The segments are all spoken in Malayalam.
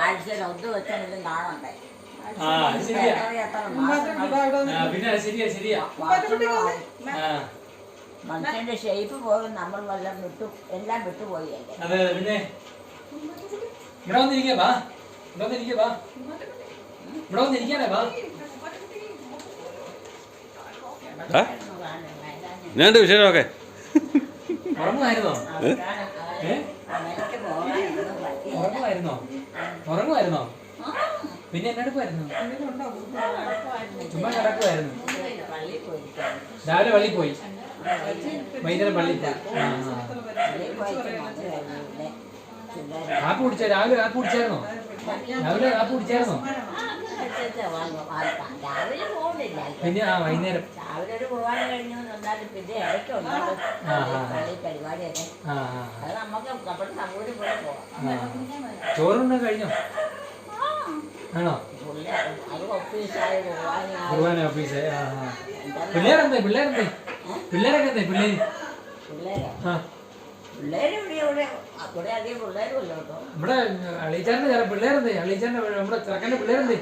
ആഴ്ചയിൽ ഒന്ന് വെച്ചെങ്കിലും കാണണ്ടേ ആ, ശരിയാ. ആ, പിന്നെ ശരിയാ ശരിയാ. മനുഷ്യന്റെ ഷേപ്പ് പോലും നമ്മൾ വല്ലതും വിട്ടു എല്ലാം വിട്ടുപോയി അല്ലേ? അതെ അതെ പിന്നെ? ഇവിടെ വന്നിരിക്കാ വാ ഇവിടെ വന്നിരിക്കാ വാ ഇവിടെ വന്നിരിക്കാനേ വാ ആ? എന്നാണ്ട് വിശേഷമൊക്കെ? ഉറങ്ങുമായിരുന്നോ? ഏ? പോകാനൊന്നും. ഉറങ്ങുമായിരുന്നോ? ഉറങ്ങുമായിരുന്നോ? ആ, പിന്നെ എന്നെടുക്കുമായിരുന്നു. ചുമ്മാ കിടക്കുമായിരുന്നു. രാവിലെ പള്ളിയിൽ പോയി? വൈകുന്നേരം പള്ളിയിൽ പോയി. കാപ്പി കുടിച്ച രാവിലെ കാപ്പ് കുടിച്ചായിരുന്നോ? രാവിലെ കാപ്പ് കുടിച്ചായിരുന്നോ? രാവിലെ പോകുന്നില്ല പിന്നെ ആ വൈകുന്നേരം. രാവിലെ ഒരു പോകാൻ കഴിഞ്ഞു എന്നാലും പിന്നെ ഇടയ്ക്ക് ഉണ്ടാകും ആ, ആ. പള്ളി പരിപാടിയൊക്കെ. ആ ആ അത് നമുക്ക് നമ്മുടെ കഴിഞ്ഞോ? ആണോ? കുർബാന ഓഫീസ് പിള്ളേരെന്തേ പിള്ളേരെന്തേ പിള്ളേരൊക്കെ എന്തേ പിള്ളേര്? ഇവിടെ ചില പിള്ളേരെന്തേ അളീച്ചാറിന്റെ നമ്മുടെ ചെറുക്കന്റെ പിള്ളേരെന്തേ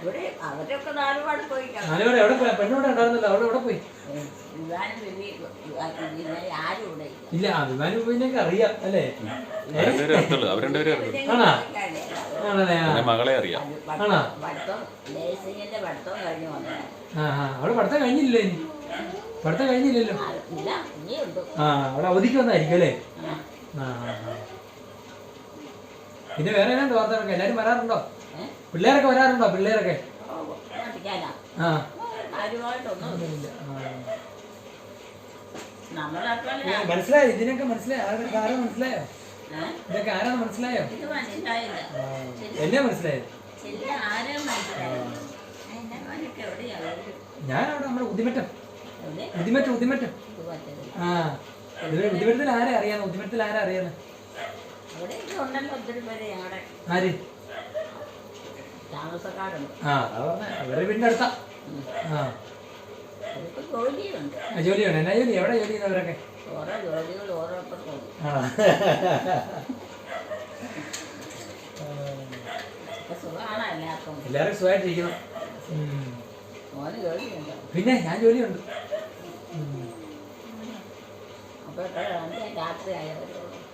ഇവിടെ അവരൊക്കെ നാലുപാട് പോയി. എവിടെ പോയി? പെണ്ണോടെ ഉണ്ടായിരുന്നല്ലോ അവിടെ എവിടെ പോയി? പിന്നെ ആരും ഇവിടെ ഇല്ല. ഇല്ല അഭിമാനി പോയിനൊക്കെ അറിയാം അല്ലേ? രണ്ടുപേരും അറിയത്തുള്ളൂ അവർ രണ്ടുപേരും അറിയത്തുള്ളൂ ആണോ? ആണല്ലേ ആ. പിന്നെ മകളെ അറിയാം. പഠിത്തം- ആണോ? പഠിത്തം നേഴ്സിങ്ങിന്റെ പഠിത്തം കഴിഞ്ഞു വന്നതാണ് ആ ആ. അവിടെ പഠിത്തം കഴിഞ്ഞില്ലല്ലോ ഇനി. പഠിത്തം കഴിഞ്ഞില്ലല്ലോ. ആ, ഇല്ല ഇനിയുണ്ട്. ആ അവിടെ അവധിക്ക് വന്നായിരിക്കും അല്ലേ? ആ. ആ ആ, ആ. പിന്നെ വേറെ ഏതാണ്ട് വാർത്തകളൊക്കെ എല്ലാരും വരാറുണ്ടോ? പിള്ളേരൊക്കെ വരാറുണ്ടോ? പിള്ളേരൊക്കെ? ആ. മനസ്സിലായോ? ഇതിനൊക്കെ മനസ്സിലായോ? ആരാ മനസ്സിലായോ? ഇതൊക്കെ ആരാണ് മനസ്സിലായോ. എന്നെ മനസ്സിലായോ? ഞാനവിടെ നമ്മുടെ ഉദിമറ്റം. ബുദ്ധിമുട്ട് ഉദിമറ്റം ഉദിമറ്റം. ഇത് പറ്റത്തില്ല. ആ. ഉദിമ- ഉദിമറ്റത്തിൽ ആരെ അറിയാന്ന്? ഉദിമറ്റത്തിൽ ആരാ അറിയാന്ന്? ആര്? ആ അവരുടെ അടുത്താ. ആ. ജോലിയാണ് എന്നാ ജോലി? എവിടെ ജോലി ചെയ്യുന്നവരൊക്കെ ആണോ? എല്ലാവരും പിന്നെ ഞാൻ ജോലിയുണ്ട്.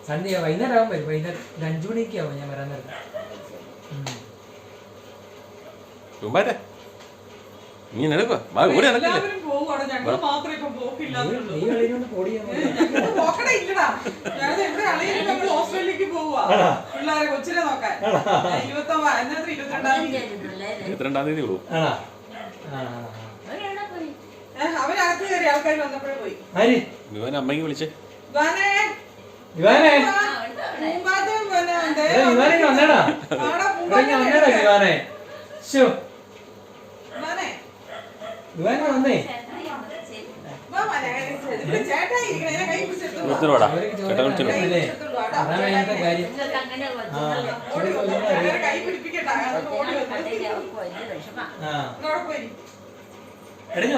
സന്ധ്യ വൈകുന്നേരം ആകും വരും. വൈകുന്നേരം ഒരു അഞ്ചു മണിയൊക്കെ ആവും ഞാൻ വരാൻ നേരം പിള്ളേരെ കൊച്ചിനെ നിനക്ക് ഓടി നടക്കില്ലേ ഇരുപത്തിരണ്ടാം തീയതി? ഉള്ളൂ. വിവാൻ അമ്മയ്ക്ക് വിളിച്ചേ. ഇവാനെ, ഇവാനെ. ആ, ഉണ്ട് അവിടെ. പൂമ്പാറ്റയും പിന്നെ ദേ എടാ, ഇവാനെ ഇങ്ങ് വന്നേടാ ആടാ ഇവിടെ പൂമ്പാറ്റ ഇങ്ങ് വന്നേടാ ഇവാനെ ശോ ഇവാനെ, ഇവാനെ വന്നേ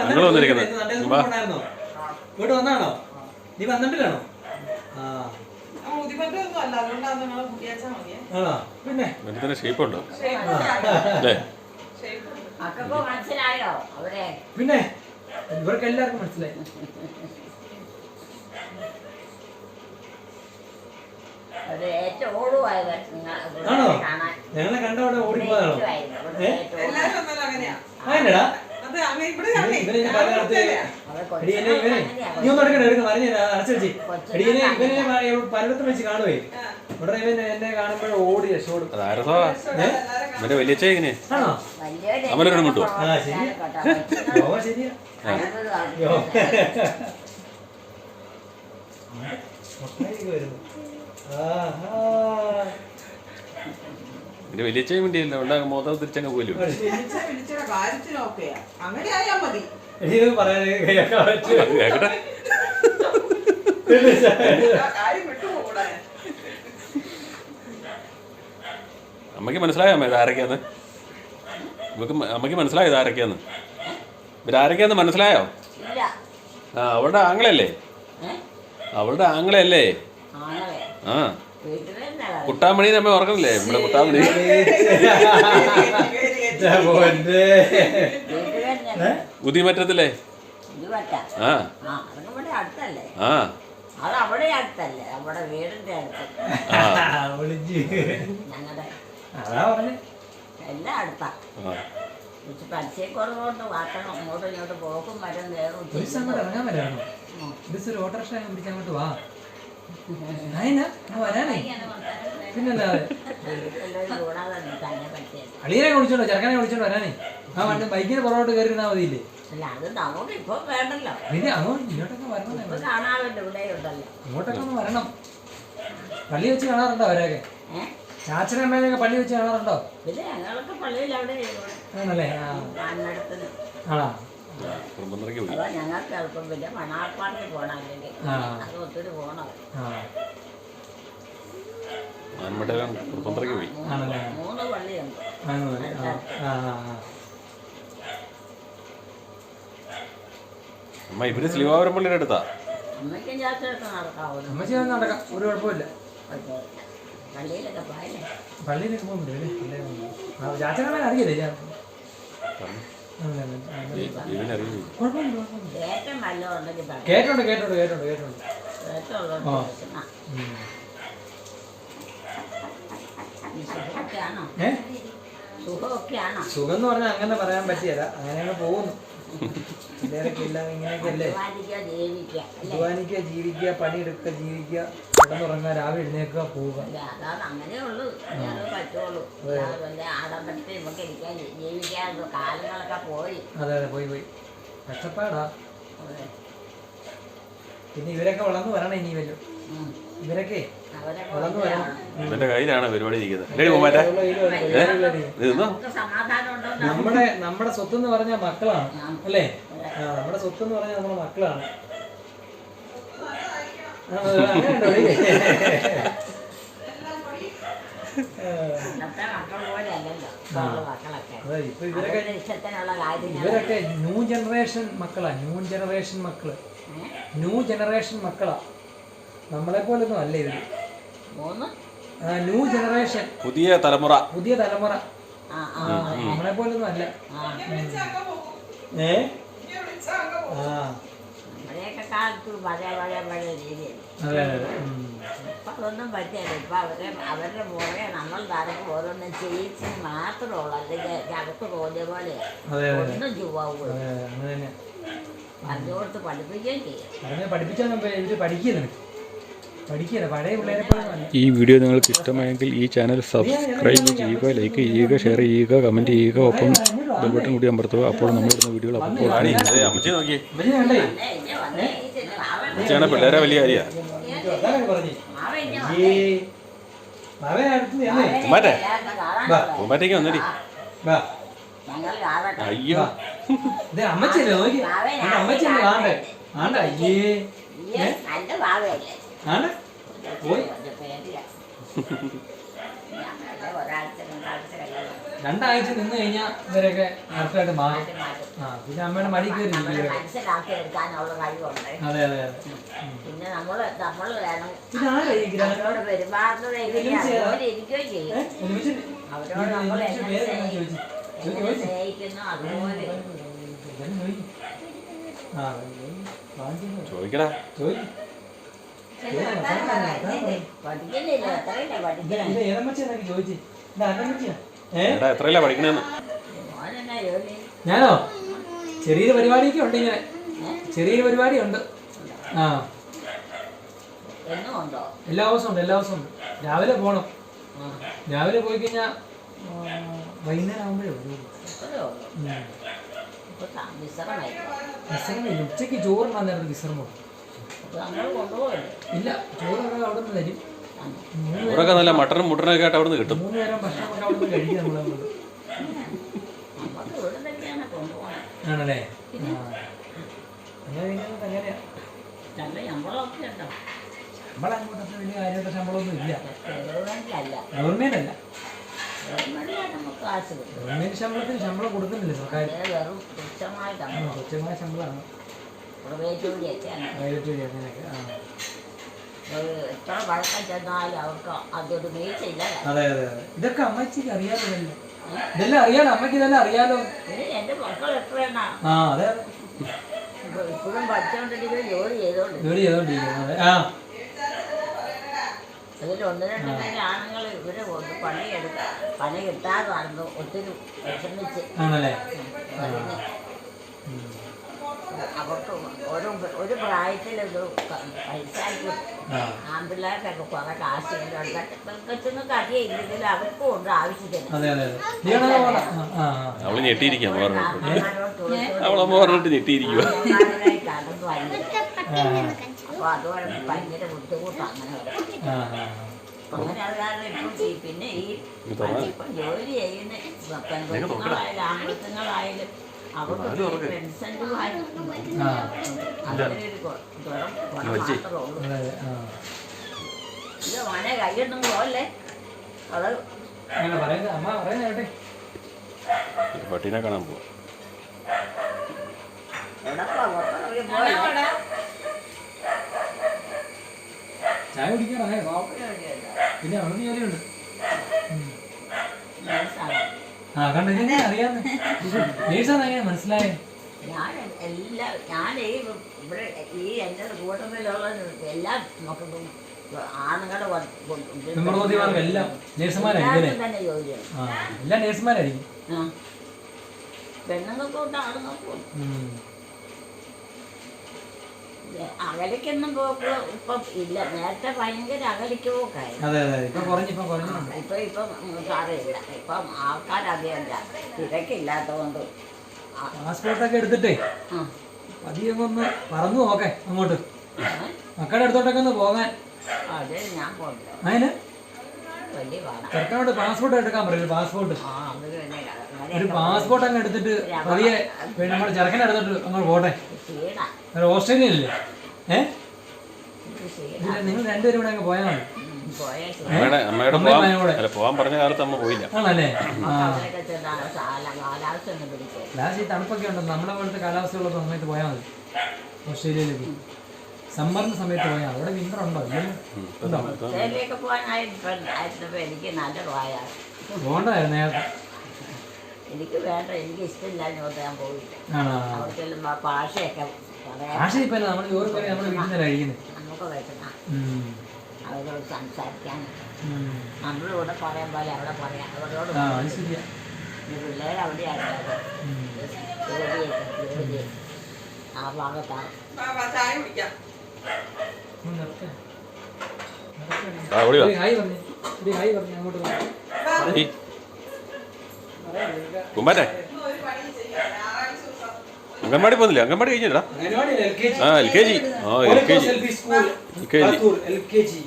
ഇവിടെ വന്നിരിക്കുന്നത്. വന്നാണോ? നീ വന്നിട്ടില്ലാണോ ആ. പിന്നെ? ഷേപ്പ് ഉണ്ടോ? അല്ലേ? മനസ്സിലായോ? അവരെ പിന്നെ ഇവർക്ക് എല്ലാവർക്കും മനസ്സിലായി ആണോ? ഞങ്ങളെ ഓടിപ്പോയതാണോ? ഏറ്റവും എല്ലാരും വന്നാലും അങ്ങനെയാ? ഇവനെ നീ ഒന്നും എടുക്കണ്ട എടുക്കണം മറിഞ്ഞ അടച്ചു വെച്ചേ. ഇവനെ പലയിടത്തും വെച്ച് കാണുവേ? ഇവൻ എന്നെ കാണുമ്പോഴേ ഓടി വലിയ എങ്ങനെ? ആണോ? കിട്ടുമോ? ആ ശരി. യോഗ ശരിയാ. എന്റെ വലിയച്ച വേണ്ടിയല്ല ഉണ്ടാകും മോതാവ് തിരിച്ചങ്ങ് പോലും. പറയാൻ വിളിച്ച കാര്യത്തിനൊക്കെയാ അങ്ങനെ ആയാ മതി എടി ഇത് പറയാനേ കേൾക്കാൻ പറ്റുമോ? കേക്കട്ടെ ആ കാര്യം വിട്ടുപോകൂടാ അമ്മയ്ക്ക് മനസ്സിലായോ അമ്മ ഇതാരൊക്കെയാന്ന്? നമുക്ക് അമ്മയ്ക്ക് മനസ്സിലായോ ഇതാരൊക്കെയാന്ന്? ഇവരാരൊക്കെയാന്ന് മനസ്സിലായോ? ഇല്ല. ആ അവളുടെ ആങ്ങളല്ലേ? അവളുടെ ആങ്ങളല്ലേ ആ. കുട്ടാമണി നമ്മ ഓർക്കുന്നില്ലേ നമ്മുടെ കുട്ടാമണി. ഉദിമറ്റത്തില്ലേ ആ. ആ അത് അവിടെ അടുത്തല്ലേ? നമ്മുടെ വീടിന്റെ അടുത്ത്. ഞങ്ങളുടെ അതാ പറഞ്ഞേ. എല്ലാം അടുത്താ ആ. പക്ഷെ പരിചയക്കുറവുകൊണ്ട് മാത്രം അങ്ങോട്ടും ഇങ്ങോട്ടും പോക്കും വരും വേറും ഒരു ദിവസം അങ്ങോട്ട് ഇറങ്ങാൻ ഒരു ഓട്ടോറിക്ഷ അങ്ങോട്ട് വാ. അളിയനെ വിളിച്ചോണ്ടോ ചെറുക്കനെ വിളിച്ചോണ്ട് വരാനേ. ആ വണ്ടി ബൈക്കിന് പുറകോട്ട് കയറി ഇരുന്നാ മതിയില്ലേ? പിന്നെ അങ്ങോട്ട് ഇങ്ങോട്ടൊക്കെ വരണം ഇങ്ങോട്ടൊക്കെ ഒന്ന് വരണം. പള്ളി വെച്ച് കാണാറുണ്ടോ അവരെയൊക്കെ? ഏഹ് ചാച്ചനും അമ്മേനെയൊക്കെ പള്ളി വെച്ച് കാണാറുണ്ടോ? പിന്നെ ഞങ്ങളൊക്കെ പള്ളിയിൽ അവിടെ ആണല്ലേ? ആണോ? അപ്പൊ ഞങ്ങൾക്ക് എളുപ്പം. പിന്നെ മണാർപ്പാടിൽ പോകണം അല്ലെങ്കിൽ. അത് ഒത്തിരി പോയി. മൂന്ന് പള്ളിയുണ്ട്. അമ്മ ഇവർ ശ്രീവാപുരം പള്ളിയുടെ അടുത്താ? അമ്മയ്ക്കും നടക്കാം. ഒരു കുഴപ്പമില്ല പള്ളിയിലൊക്കെ പോകുന്നുണ്ട് അല്ലേ പള്ളിയിൽ പോകുന്നുണ്ട്. ആ ചാച്ചനമ്മേനെ അറിയില്ലേ ഞാൻ കേട്ടുണ്ട് കേട്ടുണ്ട് കേട്ടുണ്ട് കേട്ടുണ്ട്. സുഖം എന്ന് പറഞ്ഞാൽ അങ്ങനെ പറയാൻ പറ്റിയല്ല. അങ്ങനെ അങ്ങ് പോകുന്നു. പിള്ളേരൊക്കെ എല്ലാം അധ്വാനിക്കുക ജീവിക്കുക പണിയെടുക്കുക ജീവിക്കുക കിടന്നുറങ്ങുക രാവിലെ എഴുന്നേക്കുക പോവുക. വല്ല അതെ അതെ. പോയി. പോയി കഷ്ടപ്പാടാ. പിന്നെ ഇവരൊക്കെ വളർന്നു വരണം ഇനി വല്ലതും ഇവന്റെ കയ്യിലാണ് പരിപാടി ഇരിക്കുന്നത്. നമ്മുടെ നമ്മുടെ സ്വത്ത് എന്ന് പറഞ്ഞ മക്കളാണ് അല്ലേ? നമ്മുടെ സ്വത്ത് എന്ന് പറഞ്ഞ നമ്മുടെ മക്കളാണ്. ഇവരൊക്കെ ന്യൂ ജനറേഷൻ മക്കളാ ന്യൂ ജനറേഷൻ മക്കൾ. ന്യൂ ജനറേഷൻ മക്കളാ. നമ്മളെ പോലെ ഒന്നും അല്ല ഇത്. ന്യൂ ജനറേഷൻ പുതിയ തലമുറ. പുതിയ തലമുറ. നമ്മളെ പോലെ ഒന്നും അല്ല. ആ. ഏ. ആ. അതൊന്നും ഇപ്പൊ അവരെ അവരുടെ പുറകെ നമ്മൾ നടക്കും ഓരോന്നും ചെയ്യിച്ച് മാത്രമുള്ളൂ. അല്ലെങ്കിൽ പോലെ. അതെ ഒന്നും തന്നെ. പറഞ്ഞു കൊടുത്ത് പഠിപ്പിക്കുകയും ചെയ്യും. പഠിപ്പിച്ചാൽ ഇവർ ഈ വീഡിയോ നിങ്ങൾക്ക് ഇഷ്ടമായെങ്കിൽ ഈ ചാനൽ സബ്സ്ക്രൈബ് ചെയ്യുക ലൈക്ക് ചെയ്യുക ഷെയർ ചെയ്യുക കമന്റ് ചെയ്യുക ഒപ്പം ബെൽബട്ടൺ കൂടി അമർത്തുക. അപ്പോൾ നമ്മളിടുന്ന വീഡിയോകൾ അപ്പോൾ പിള്ളേരെ വലിയ കാര്യ. അതാണ് പറഞ്ഞു. ഈ അവൻ അടുത്ത് ചെന്നേ. പൂമാറ്റേ എല്ലാവർക്കും കാണാനുള്ളതാ. പൂമാറ്റയ്ക്ക് വന്നടി. അയ്യോ. അമ്മച്ചല്ലേ നോക്കി. അമ്മച്ചല്ലേ ആണ്ടേ ആണ്ട അയ്യേ. നല്ല ഭാവയല്ലേ ആണ്? പോയി? രണ്ടാഴ്ച നിന്ന് കഴിഞ്ഞാൽ ഇവരൊക്കെ കറക്റ്റായിട്ട് മാറും. ആ പിന്നെ അമ്മയുടെ മടി കയറി അതെ അതെ അതെ. നമ്മൾ അതുപോലെ ചോദിക്കടാ. ചോദിക്കും. എടാ എത്രയല്ല പഠിക്കണേന്ന്? മോനെന്നാ ജോലി? ഞാനോ? ചെറിയൊരു പരിപാടിയൊക്കെ ഉണ്ട് ഇങ്ങനെ. ചെറിയൊരു പരിപാടി ഉണ്ട്. ആ. എല്ലാ ദിവസവും ഉണ്ട് എല്ലാ ദിവസവും ഉണ്ട്. രാവിലെ പോണം. ആ. രാവിലെ പോയി കഴിഞ്ഞാൽ വൈകുന്നേരം ആകുമ്പോഴേ ഉച്ചയ്ക്ക് ചോറ് ഉച്ചയ്ക്ക് നേരത്തെ വിശ്രമം ഇല്ല ചോറൊക്കെ അവിടെ നിന്ന് തരും. മൂന്ന് ചോറൊക്കെ നല്ല മട്ടനും മുട്ടനൊക്കെ ആയിട്ട് അവിടെ നിന്ന് കിട്ടും. മൂന്ന് നേരം ഭക്ഷണമൊക്കെ അവിടെ നിന്ന് കഴിക്കും നമ്മളെ കൊണ്ട് നമുക്ക് ഇവിടെ ആണല്ലേ നല്ല ശമ്പളമൊക്കെ ഉണ്ടോ? നമ്മളങ്ങോട്ടൊക്കെ വലിയ കാര്യമായിട്ട് ശമ്പളമൊന്നും ഇല്ല. ഗവൺമെന്റ് അല്ല ഗവൺമെന്റ് ശമ്പളത്തിന് ശമ്പളം കൊടുക്കുന്നില്ല സർക്കാർ. തുച്ഛമായ ശമ്പളമാണ്. പ്രൈവറ്റ് ജോലിയൊക്കെയാണ് പ്രൈവറ്റ് വഴി അങ്ങനെയൊക്കെ ആ. ഒരു എത്ര വഴക്കം ചെന്നാലും അവർക്ക് അതൊരു വീഴ്ചയില്ല. അതെ അതെ അതെ. ഇതൊക്കെ അമ്മച്ചിക്ക് അറിയാലോ ഇതെല്ലാം അറിയാലോ? അമ്മയ്ക്ക് ഇതെല്ലാം അറിയാലോ? ഇനി എന്റെ മക്കൾ എത്രയെണ്ണ ആ അതെ അതെ. ഇപ്പോഴും പഠിച്ചുകൊണ്ടിരിക്കുന്നത് ജോലി ചെയ്തോണ്ട്. ജോലി ചെയ്തോണ്ടിരിക്കുന്നു അതെ ആ. ഒന്ന് രണ്ടെണ്ണം ആണുങ്ങൾ ഇവരെ കൊണ്ട് പണിയെടുക്ക പണി കിട്ടാതെ നടന്നു ഒത്തിരി വിഷമിച്ച്. ആണല്ലേ? അവർക്ക് ഓരോ ഒരു ആൺപിള്ളേർക്കൊക്കെ കുറെ കാശ് അവർക്കും ഉണ്ട് ആവശ്യത്തിന്. അവൾ ഞെട്ടിയിരിക്കാം അവളമ്മ പറഞ്ഞിട്ട് ഞെട്ടിയിരിക്കുക കടന്നു അപ്പൊ ഭയങ്കര അങ്ങനെ പിന്നെ ഈ ജോലി ചെയ്യുന്ന പെൺകുട്ടികളായാലും ആൺകുട്ടികളായാലും മോനെ അത് പട്ടീനെ കാണാൻ പോവാ. ചായ കുടിക്കാറായോ. പിന്നെ അവിടെ ജോലിയുണ്ട് നേഴ്സാണ്. ആ കണ്ടു ഇതെങ്ങനെ അറിയാന്ന് നേഴ്സാന്ന് എങ്ങനെ മനസ്സിലായേ. ഞാൻ എല്ലാം ഞാൻ ഈ ഇവിടെ ഈ എന്റെ കൂട്ടത്തിലുള്ള എല്ലാം ആണുങ്ങളുടെ എല്ലാം നേഴ്സുമാരായിരിക്കും. പെണ്ണുങ്ങൾക്കും ആണുങ്ങൾക്കും. അകലിക്കൊന്നും പോക്ക് ഇപ്പം ഇല്ല. നേരത്തെ ഭയങ്കര അകലിക്ക് പോക്കായിരുന്നു. അതെ അതെ ഇപ്പൊ കുറഞ്ഞു ഇപ്പൊ കുറഞ്ഞു. ഇപ്പം ഇപ്പം സാറില്ല ഇപ്പം ആൾക്കാരധികം ഇല്ല. തിരക്കില്ലാത്തതുകൊണ്ട് ആ, പാസ്പോർട്ടൊക്കെ എടുത്തിട്ടേ. പതിയെ ഒന്ന് പറന്നു നോക്കെ അങ്ങോട്ട്? മക്കളുടെ അടുത്തോട്ടൊക്കെ ഒന്ന് പോകാൻ. അതെ ഞാൻ പോകില്ല അതിന്? ചെറുക്കനോട് പാസ്പോർട്ട് എടുക്കാൻ പറയൂ പാസ്പോർട്ട്. ആ തന്നെ ഒരു പാസ്പോർട്ട് അങ്ങ് എടുത്തിട്ട് പതിയെ പിന്നെ നമ്മുടെ ചെറുക്കനെ എടുത്തിട്ട് അങ്ങോട്ട് പോട്ടെ? ഓസ്ട്രേലിയ അല്ലേ ഏഹ് ഏ നിങ്ങൾ രണ്ടുപേരും കൂടെ അങ്ങ് പോയാൽ മതി. അമ്മയുടെ അമ്മയുടെ പോവാൻ അല്ല പോവാൻ പറഞ്ഞ കാലത്ത് അമ്മ പോയില്ല. ആണല്ലേ? ആ. അവരൊക്കെ ചെന്നാണ് കാല കാലാവസ്ഥ ഒന്ന് പിടിച്ചത് ലാസ്റ്റ് ഈ തണുപ്പൊക്കെ ഉണ്ട് നമ്മുടെ പോലത്തെ കാലാവസ്ഥയുള്ള സമയത്ത് പോയാൽ മതി. ഓസ്ട്രേലിയയിലേക്ക്. സമ്മറിന്റെ സമയത്ത് പോയാൽ അവിടെ വിന്റർ ഉണ്ടോ? ഉണ്ടോ? പോകണ്ടായിരുന്നു നേരത്തെ. എനിക്ക് വേണ്ട എനിക്ക് ഇഷ്ടമില്ലാഞ്ഞോട്ട് ഞാൻ പോയില്ല അവിടെ ഭാഷയൊക്കെ ഇപ്പൊ നമ്മൾ ചോറ് നമുക്ക് പറ്റണം അവരോട് സംസാരിക്കാൻ. നമ്മളിവിടെ പറയാൻ പോലെ അവിടെ പറയാം. അവരോട് പിള്ളേർ. ജോലിയൊക്കെ ജോലി. ആ ഭാഗത്താണ് ഹായ് പറഞ്ഞേ. ഹായ് പറഞ്ഞേ അങ്ങോട്ട് കുമ്പാറ്റേ? അംഗൻവാടി പോകുന്നില്ല? അംഗൻവാടി കഴിഞ്ഞിട്ടാ? ആ എൽ കെ ജി. ആ L K G. L K G.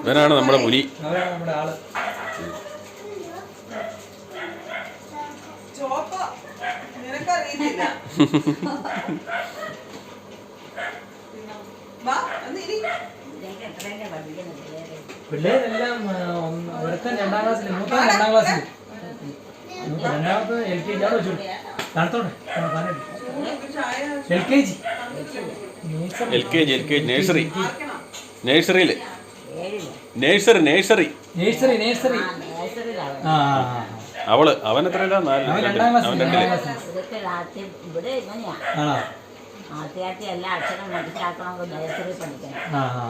ഇവനാണ് നമ്മുടെ പുലി നിനക്കറിയില്ല പിള്ളേരെല്ലാം ഒരുത്തൻ രണ്ടാം ക്ലാസ്സിൽ മൂത്തവൻ രണ്ടാം ക്ലാസ്സിൽ. രണ്ടാമത്തെ എൽ കെ ജി. അവിടെ വെച്ചു തണുത്തോടെ L K G. L K G L K G. Nursery. നേഴ്സറിയിൽ nursery nursery. Nursery nursery. ആ. അവൾ അവൻ എത്രയില്ല നാല് അവൻ രണ്ടാം. ക്ലാസ് രണ്ടിൽ. ഇവിടെ ഇങ്ങനെയാ. ആണോ? ആദ്യമാദ്യം എല്ലാ അക്ഷരം മനസ്സിലാക്കണമെങ്കിൽ നേഴ്സറി പഠിക്കണം ആ ആ.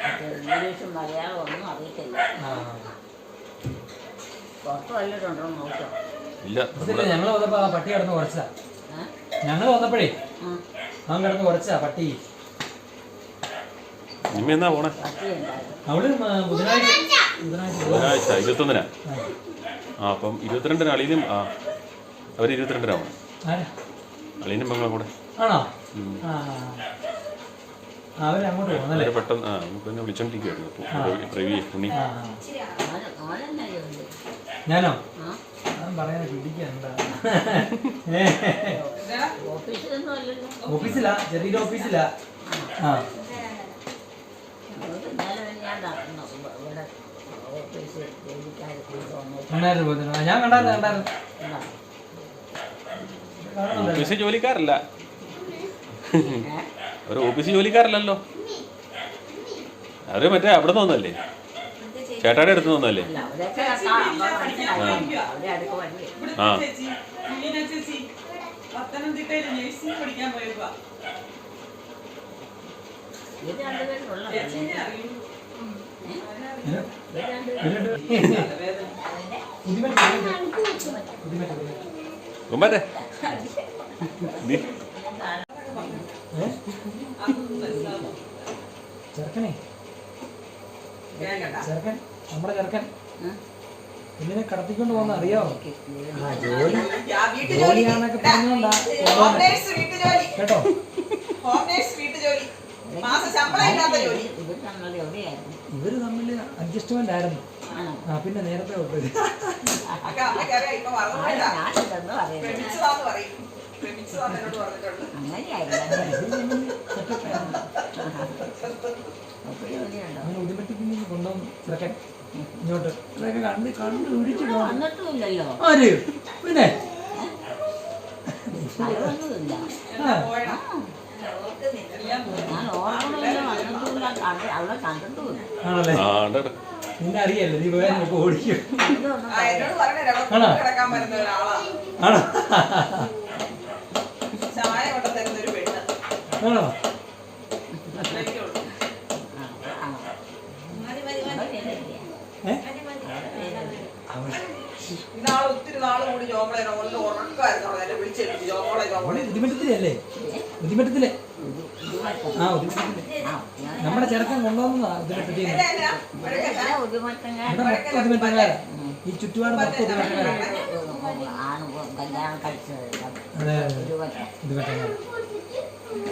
മറ്റേ ഇംഗ്ലീഷും മലയാളവും ഒന്നും അറിയത്തില്ല. ആ പുറത്ത് വല്ലതുണ്ടോ നോക്കാം. ഇല്ല ഞങ്ങൾ വന്നപ്പോ ആ പട്ടി കിടന്ന് കുറച്ചാ ഞങ്ങൾ ഞങ്ങൾ വന്നപ്പോഴേ ആ. അവൻ കിടന്ന് കുറച്ചാ പട്ടി. നിമ്മ എന്നാ പോണേ? അവൾ ബുധനാഴ്ച ബുധനാഴ്ച ഇരുപത്തൊന്നിനാ? ആ. അപ്പം ഇരുപത്തിരണ്ടിന് അളിയനും ആ അവർ ഇരുപത്തിരണ്ടിനാണ് ആരാ? അളിയനും പെങ്ങളും കൂടെ. ആണോ? പോകുന്നല്ലേ? പെട്ടെന്ന് ആ പിന്നെ വിളിച്ചോണ്ടിരിക്കുവായിരുന്നു. ഉണ്ണി. ഞാനോ? ആ. ഞാൻ പറയാൻ പിടിക്കണ്ട. ഓഫീസിലാ? ചെറിയ ഓഫീസിലാ? ആ. ഞാൻ കണ്ടായിരുന്നു ഇവിടെ ഓഫീസ് ജോലിക്കാരല്ല? ഒരു ഓഫീസ് ജോലിക്കാരല്ലല്ലോ. അവർ മറ്റേ അവിടെ നിന്നല്ലേ? ചേട്ടാടെ അടുത്ത് നിന്നല്ലേ? ആ. ചേച്ചി ചെറുക്കനെ. ചെറുക്കൻ നമ്മുടെ ചെറുക്കൻ. ഇങ്ങനെ കടത്തിക്കൊണ്ട് പോകുന്ന അറിയാവോ ജോലിയാന്നൊക്കെ പറഞ്ഞോണ്ടാ കേട്ടോ? ഇവർ തമ്മിൽ അഡ്ജസ്റ്റ്മെന്റ് ആയിരുന്നു. പിന്നെ നേരത്തെ കൊണ്ടുവന്നു ചെറുക്കൻ ഇങ്ങോട്ട് ഇതൊക്കെ കണ്ട് കണ്ടു പിടിച്ചു വന്നിട്ടുമില്ലല്ലോ. ആര്? നിന്നെ അറിയല്ലേ നീ വേറെ നമുക്ക് ഓടിക്കും. ആണോ? ആണോ? ബുദ്ധിമുട്ടത്തിലല്ലേ? ബുദ്ധിമുട്ടത്തിലെ. ആ നമ്മുടെ ചെറുക്കൻ കൊണ്ടുവന്നതാ മൊത്തം ഈ ചുറ്റുപാട് മൊത്തം അതെ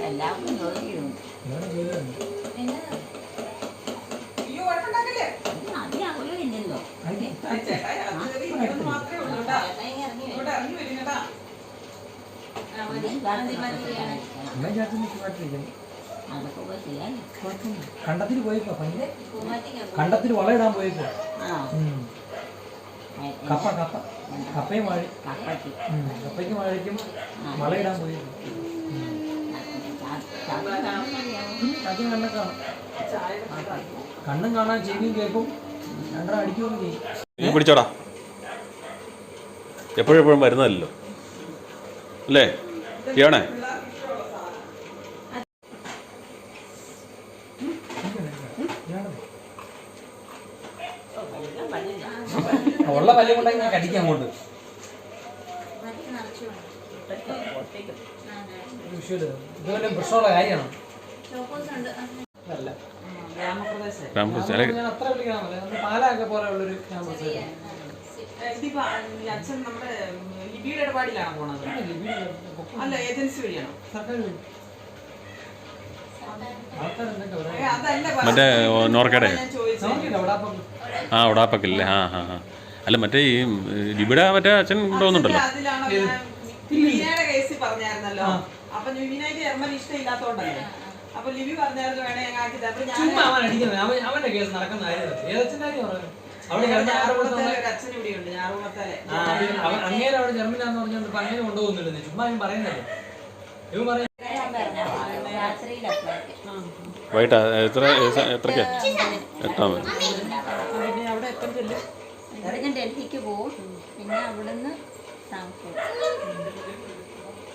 എല്ലാവർക്കും ജോലിയുണ്ട് അയ്യോ, വഴക്കുണ്ടാക്കല്ലേ? അതിനകലും ഇല്ലല്ലോ അത് ആ, ചേട്ടാ, അത് കയറി ഇരിക്കുന്നത് മാത്രമേ ഉള്ളൂ കേട്ടാ. ഇങ്ങോട്ട് ഇറങ്ങി വരും കേട്ടാ. അമ്മ ചാച്ചന് സുഖമായിട്ടിരിക്കുന്നു അതൊക്കെ പോയി ചെയ്യാൻ കുഴപ്പമില്ല കണ്ടത്തിൽ പോയിപ്പോ പണ്ട് കണ്ടത്തിൽ വളയിടാൻ പോയിപ്പോ ആണോ കപ്പ കപ്പ. കപ്പയും വാഴ. കപ്പയ്ക്ക്. വാഴയ്ക്കും വളയിടാൻ പോയി കാര്യം കണ്ണൊക്കെ കണ്ണും കാണാൻ ചെവിയും കേൾക്കും. രണ്ടര അടിക്കുകയും ചെയ്യും. നീ പിടിച്ചോടാ. എപ്പോഴെപ്പോഴും എപ്പോഴും വരുന്നതല്ലോ അല്ലേ? ചെയ്യണേ ഉള്ള പല്ലും കൊണ്ടെങ്കിൽ ഞാൻ കടിക്കാം അങ്ങോട്ട്. ഒരു വിഷയമില്ല ഇത് വല്ല പ്രശ്നമുള്ള കാര്യമാണ്? അല്ല. ഗ്രാമപ്രദേശം. ഗ്രാമപ്രദേശം. അല്ലെ ഞാൻ അത്ര വിളിക്കണം പാലൊക്കെ പോലെയുള്ളൊരു ഗ്രാമപ്രദേശം. ഇതിപ്പോ അച്ഛൻ നമ്മുടെ ലിബിയുടെ ഇടപാടിലാണ് പോണത്? അല്ല ഏജൻസി വഴിയാണോ? മറ്റേ അപ്പം ആ ഉടാപ്പക്കില്ലേ ആ ആ ആ. അല്ല മറ്റേ ഈ ലിബിയുടെ മറ്റേ അച്ഛൻ കൊണ്ടുവന്നുണ്ടല്ലോ പറഞ്ഞായിരുന്നല്ലോ. അപ്പൊ ലിബിനായിട്ട് ജർമ്മൻ ഇഷ്ടമില്ലാത്തോണ്ടല്ലേ? അപ്പൊ ലിബി പറഞ്ഞായിരുന്നു വേണേ ഞങ്ങൾ ആക്കി അവന്റെ കേസ് നടക്കുന്ന കാര്യം ഏതച്ഛന്റെ കാര്യം പറഞ്ഞു അവിടെ അങ്ങേരെ അവിടെ ജർമ്മനാന്ന് പറഞ്ഞോണ്ട് അങ്ങനെ കൊണ്ടുപോകുന്നുണ്ട് ചുമ്മാ ഇവൻ പറയുന്നല്ലേ ഇവൻ പറയും രാത്രിയിലൊക്കെ വൈകിട്ടാ എത്ര എട്ടാം എപ്പം ചെല്ലും. ഇവിടുന്ന് ഡൽഹിക്ക് പോവും. പിന്നെ അവിടുന്ന് താമസിക്കും.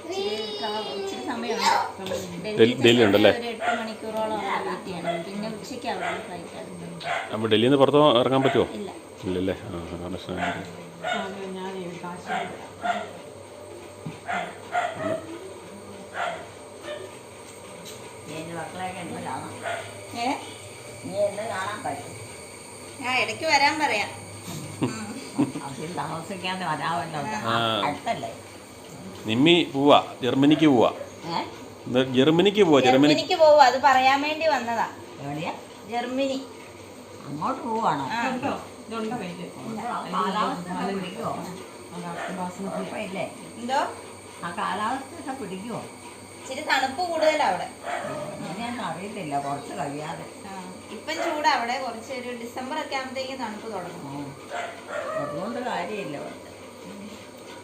ഇച്ചിരി സമയമുണ്ട് ഡൽഹി- ഉണ്ടല്ലേ? എട്ട് മണിക്കൂറോളം വെയിറ്റ് ചെയ്യണം. പിന്നെ ഉച്ചയ്ക്ക് അവിടെ ഫ്ലൈറ്റ് അപ്പോൾ ഡൽഹിയിൽ നിന്ന് പുറത്ത് ഇറങ്ങാൻ പറ്റുമോ? ഇല്ല. ഇല്ലല്ലേ? ആ ഞാൻ ഇടയ്ക്ക് വരാൻ പറയാം. താമസിക്കാതെ വരാമല്ലോ. അടുത്തല്ലേ? നിമ്മി പോവാ ജർമ്മനിക്ക് പോവാ. ജർമ്മനിക്ക് പോവാ ജർമ്മനി ജർമ്മനിക്ക് പോവാ അത് പറയാൻ വേണ്ടി വന്നതാ. എവിടെയാ? ജർമ്മനി. അങ്ങോട്ട് പോവാണോ? ആ കാലാവസ്ഥ പിടിക്കുമോ കുഴപ്പമില്ലേ എന്തോ? ആ കാലാവസ്ഥയൊക്കെ പിടിക്കുമോ ഇച്ചിരി തണുപ്പ് കൂടുതലാ അവിടെ. അങ്ങനെയൊന്നും അറിയത്തില്ല കുറച്ച് കഴിയാതെ. ആ, ഇപ്പം ചൂടാ അവിടെ. കുറച്ച് ഒരു ഡിസംബർ ഒക്കെ ആകുമ്പോഴത്തേക്ക് തണുപ്പ് തുടങ്ങും. ഉം. അതുകൊണ്ട് കാര്യമില്ല.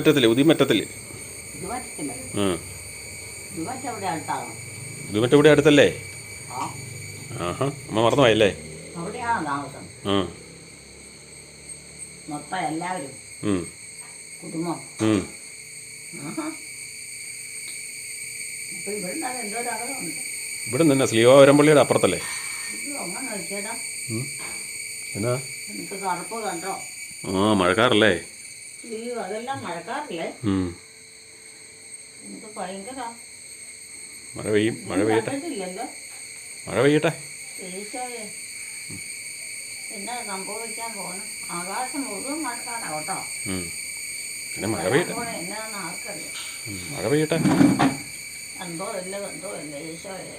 കുടുംബം ഉദി ആഹാ. അപ്പൊ ഇവിടെ അടുത്തല്ലേ? ആഹാ അമ്മ മറന്നുപോയല്ലേ? ഇവിടെ നിന്ന് അപ്പുറത്തല്ലേ? അങ്ങനെ നോക്കിയതാ ഉം. എന്നാ? ആ മഴക്കാറല്ലേ? അയ്യോ അതെല്ലാം മഴക്കാറില്ലേ? ഭയങ്കര. മഴ പെയ്യും മഴ പെയ്യട്ടെ. മഴ പെയ്യട്ടെ. എന്നാ സംഭവിക്കാൻ പോകണം ആകാശം മുഴുവൻ മഴക്കാറാ കേട്ടോ. പിന്നെ മഴ പെയ്യട്ടെ. എന്നാന്ന് ആർക്കറിയാം. മഴ പെയ്യട്ടെ. എന്തോ ഇല്ല എന്തോ ഇല്ല ഈശോയെ